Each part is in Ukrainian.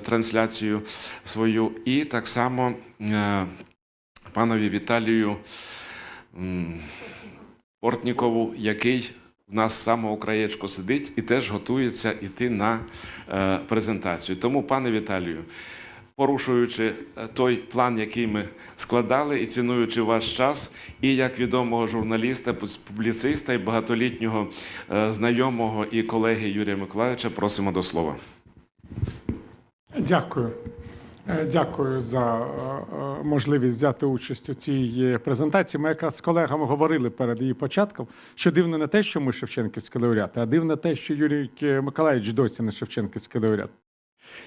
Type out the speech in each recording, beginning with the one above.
трансляцію свою, і так само е, панові Віталію Портнікову, який в нас самого краєчку сидить і теж готується йти на е, презентацію. Тому, пане Віталію, порушуючи е, той план, який ми складали, і цінуючи ваш час, і як відомого журналіста, публіциста і багатолітнього знайомого і колеги Юрія Миколаївича, просимо до слова. Дякую. Е, Дякую за е, е, можливість взяти участь у цій презентації. Ми якраз з колегами говорили перед її початком, що дивно не те, що ми Шевченківські лауреати, а дивно те, що Юрій Миколаївич досі не Шевченківський лауреат.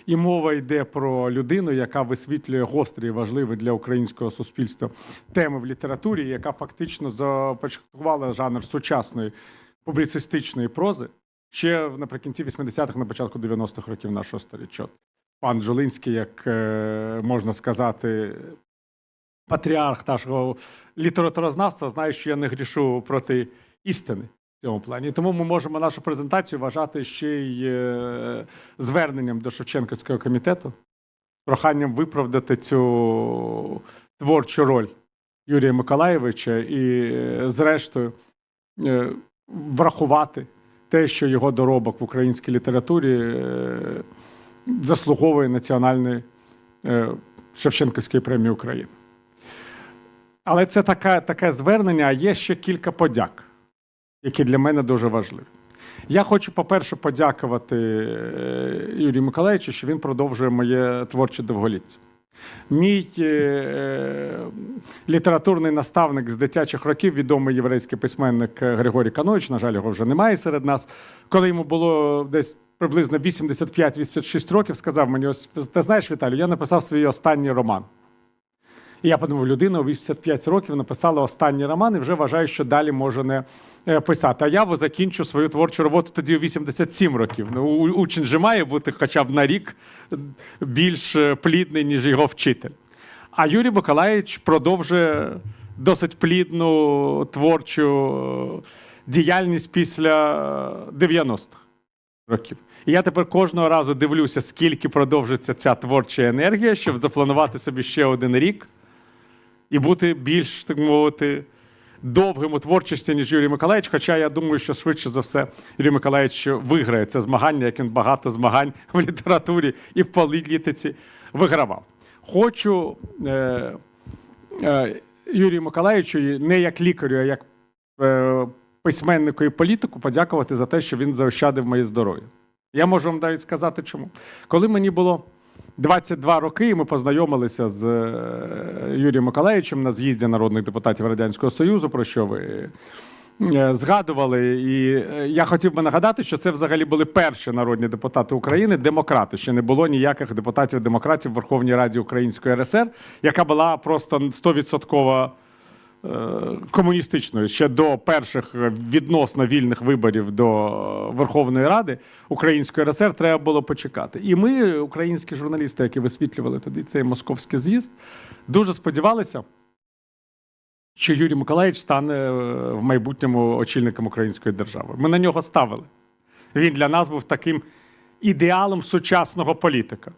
І мова йде про людину, яка висвітлює гострі і важливі для українського суспільства теми в літературі, яка фактично започаткувала жанр сучасної публіцистичної прози ще наприкінці 80-х, на початку 90-х років нашого сторіччя. Пан Жолинський, як е, можна сказати, патріарх нашого літературознавства, знає, що я не грішу проти істини в цьому плані. Тому ми можемо нашу презентацію вважати ще й е, зверненням до Шевченківського комітету, проханням виправдати цю творчу роль Юрія Миколаєвича і, е, зрештою, врахувати те, що його доробок в українській літературі заслуговує національної е, Шевченківської премії України. Але це таке, таке звернення, а є ще кілька подяк, які для мене дуже важливі. Я хочу, по-перше, подякувати е, Юрію Миколаївичу, що він продовжує моє творче довголіття. Мій е, е, літературний наставник з дитячих років, відомий єврейський письменник Григорій Канович, на жаль, його вже немає серед нас. Коли йому було десь приблизно 85-86 років, сказав мені: ось ти знаєш, Віталію, я написав свій останній роман. І я подумав, людина у 85 років написала останній роман і вже вважаю, що далі може не е, писати. А я закінчу свою творчу роботу тоді у 87 років. Ну, учень же має бути хоча б на рік більш е, плідний, ніж його вчитель. А Юрій Миколаївич продовжує досить плідну творчу е, діяльність після 90-х років. І я тепер кожного разу дивлюся, скільки продовжиться ця творча енергія, щоб запланувати собі ще один рік і бути більш, так мовити, довгим у творчості, ніж Юрій Миколаївич. Хоча я думаю, що швидше за все Юрій Миколаївич виграє це змагання, як він багато змагань в літературі і в політиці вигравав. Хочу е, е, Юрію Миколаївичу не як лікарю, а як е, письменнику і політику подякувати за те, що він заощадив моє здоров'я. Я можу вам навіть сказати, чому. Коли мені було 22 роки, і ми познайомилися з е, Юрієм Миколаївичем на з'їзді народних депутатів Радянського Союзу, про що ви е, згадували. І е, я хотів би нагадати, що це взагалі були перші народні депутати України, демократи. Ще не було ніяких депутатів-демократів в Верховній Раді Української РСР, яка була просто 100% е, комуністичною ще до перших е, відносно вільних виборів до Верховної Ради Української РСР треба було почекати. І ми, українські журналісти, які висвітлювали тоді цей московський з'їзд, дуже сподівалися, що Юрій Миколаївич стане е, в майбутньому очільником української держави. Ми на нього ставили. Він для нас був таким ідеалом сучасного політика.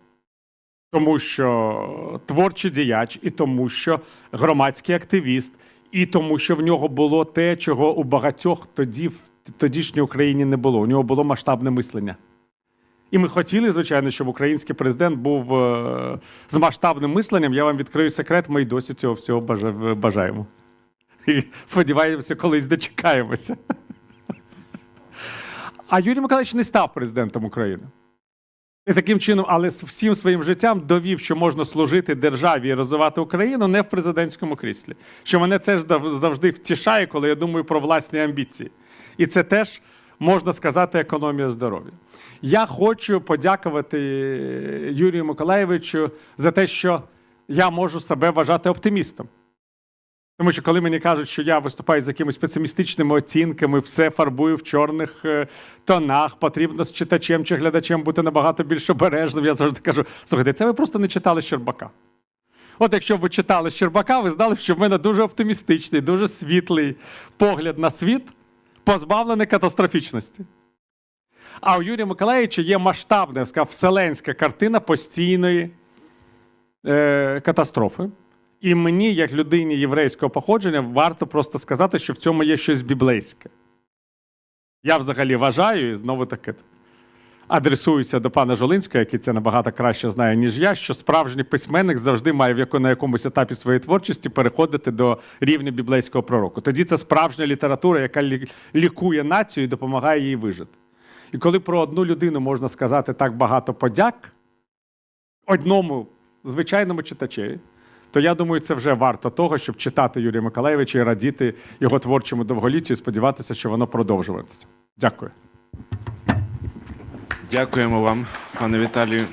Тому що творчий діяч, і тому, що громадський активіст, і тому, що в нього було те, чого у багатьох тоді в тодішній Україні не було. У нього було масштабне мислення. І ми хотіли, звичайно, щоб український президент був е, з масштабним мисленням. Я вам відкрию секрет, ми й досі цього всього бажаємо. І сподіваємося, колись дочекаємося. А Юрій Миколаївич не став президентом України. І таким чином, але всім своїм життям довів, що можна служити державі і розвивати Україну не в президентському кріслі. Що мене це ж завжди втішає, коли я думаю про власні амбіції. І це теж можна сказати економія здоров'я. Я хочу подякувати Юрію Миколаєвичу за те, що я можу себе вважати оптимістом. Тому що коли мені кажуть, що я виступаю з якимись песимістичними оцінками, все фарбую в чорних е, тонах, потрібно з читачем чи глядачем бути набагато більш обережним. Я завжди кажу: слухайте, це ви просто не читали Щербака. От якщо ви читали Щербака, ви знали, що в мене дуже оптимістичний, дуже світлий погляд на світ, позбавлений катастрофічності. А у Юрія Миколаївича є масштабна, я сказав, вселенська картина постійної е, катастрофи. І мені, як людині єврейського походження, варто просто сказати, що в цьому є щось біблейське. Я взагалі вважаю, і знову таки адресуюся до пана Жолинського, який це набагато краще знає, ніж я, що справжній письменник завжди має на якомусь етапі своєї творчості переходити до рівня біблейського пророку. Тоді це справжня література, яка лікує націю і допомагає їй вижити. І коли про одну людину можна сказати так багато подяк одному звичайному читачеві, то я думаю, це вже варто того, щоб читати Юрія Миколаєвича і радіти його творчому довголіттю і сподіватися, що воно продовжуватиметься. Дякую. Дякуємо вам, пане Віталію.